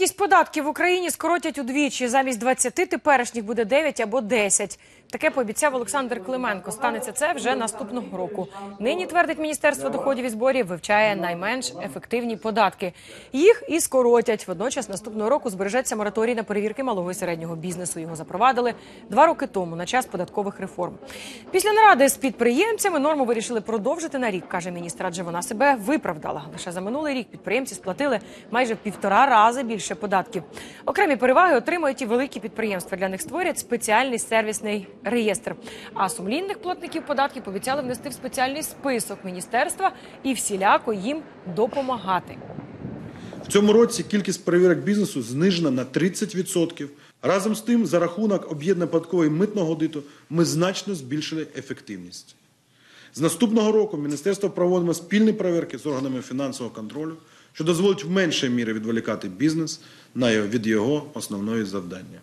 Кількість податків в Україні скоротять удвічі. Замість 20 теперішніх буде 9 або 10. Таке пообіцяв Олександр Клименко. Станеться це вже наступного року. Нині твердить Міністерство доходів і зборів, вивчає найменш ефективні податки. Їх і скоротять. Водночас наступного року збережеться мораторій на перевірки малого і середнього бізнесу. Його запровадили два роки тому на час податкових реформ. Після наради з підприємцями норму вирішили продовжити на рік, каже міністр, адже вона себе виправдала. Лише за минулий рік підприємці сплатили майже півтора рази більше податків. Окремі переваги отримують і великі підприємства. Для них створять спеціальний сервісний реєстр. А сумлінних платників податків пообіцяли внести в спеціальний список міністерства і всіляко їм допомагати. В цьому році кількість перевірок бізнесу знижена на 30%. Разом з тим, за рахунок об'єднаної податкової митного аудиту ми значно збільшили ефективність. З наступного року міністерство проводимо спільні перевірки з органами фінансового контролю, що дозволить в меншій мірі відволікати бізнес на від його основної завдання.